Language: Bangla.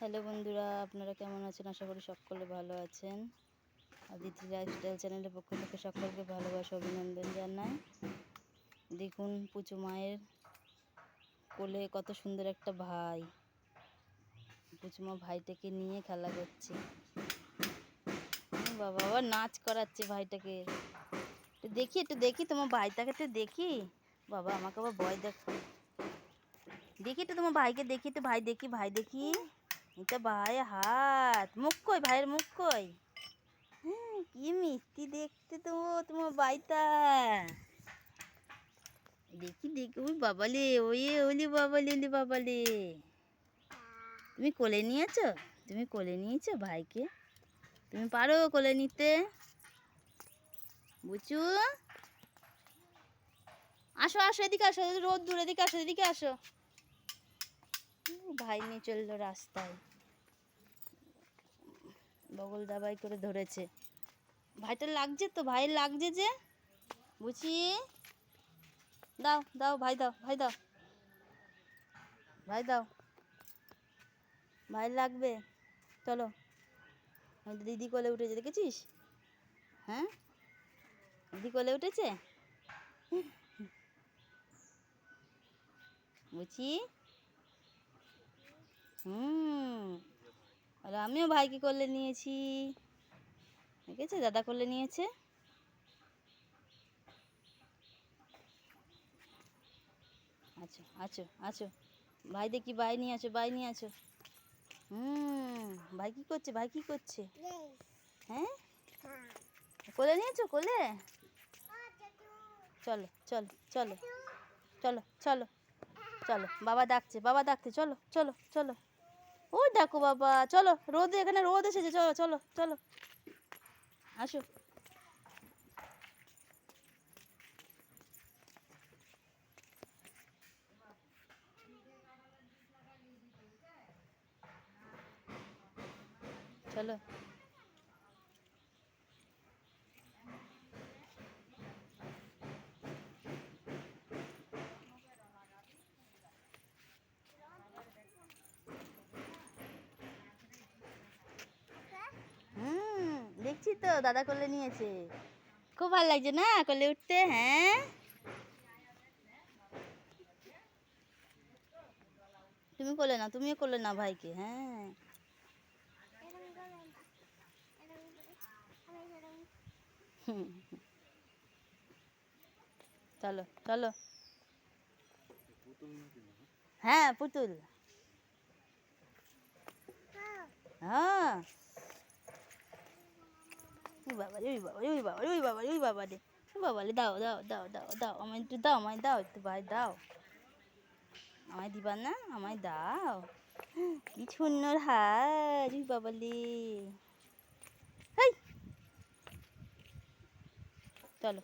হ্যালো বন্ধুরা, আপনারা কেমন আছেন? আশা করি সকলে ভালো আছেন। আদিতি লাইফস্টাইল চ্যানেলের পক্ষ থেকে সকলকে ভালোবাসা, অভিনন্দন জানাই। দেখুন, পুচু মায়ের কোলে কত সুন্দর একটা ভাই। পুচুমা ভাইটাকে নিয়ে খেলা করছে। বাবা, আবার নাচ করাচ্ছে ভাইটাকে। একটু দেখি একটু দেখি তোমার ভাইটাকে একটু দেখি। বাবা, আমাকে আবার ভয় দেখ, দেখি তো তোমার ভাইকে দেখি তো ভাই দেখি ভাই দেখি। এটা ভাই হাত মুখ কই ভাইয়ের মুখ কই? হ্যাঁ, কি মিষ্টি দেখতে তো তোমার ভাইটা। দেখি দেখি ওই বাবালে ওই ওলি বাবালে ওলি বাবালে। তুমি কোলে নিয়েছো? তুমি কোলে নিয়েছো ভাইকে? তুমি পারো কোলে নিতে? বুঝু আসো আসো এদিকে আসো রোদ দূর এদিকে আসো এদিকে আসো। ভাই নিয়ে চলল রাস্তায়। বগল দাবাই করে ধরেছে। ভাইটা লাগছে তো, ভাই লাগছে যে। বুঝি? দাও দাও, ভাই দাও ভাই দাও। ভাই দাও। ভাই লাগবে। চলো। দিদি কোলে উঠেছে, দেখেছিস? হ্যাঁ? দিদি কোলে উঠেছে? বুঝি? হুম। আর আমিও ভাইকে করলে নিয়েছি। ঠিক আছে দাদা করলে নিয়েছে। আছো আছো আছো। ভাই দেখি ভাই নিয়ে আছো? ভাই নিয়ে আছো? হুম, ভাই কি করছে? ভাই কি করছে? হ্যাঁ? কোলে নিয়েছো? কোলে? চলো চলো চলো চলো চলো চলো। বাবা ডাকছে বাবা ডাকছে। চলো চলো চলো। ওই দেখো বাবা চলো রোদ এখানে রোদ এসেছে চলো চলো চলো। আসো। চলো হুম দেখছি তো, দাদা কোলে নিয়েছে। খুব ভালো লাগছে না? কোলে উঠতে হ্যাঁ? তুমি কোলে না তুমিও কোলে না ভাইকে হ্যাঁ। চলো চলো। হ্যাঁ পুতুল। হ্যাঁ। বাবা ওই দাও দাও দাও দাও দাও আমায় একটু দাও আমায় দাও একটু ভাই দাও আমায় দিবা না আমায় দাও কি সুন্দর হাত ওই বাবা রে চলো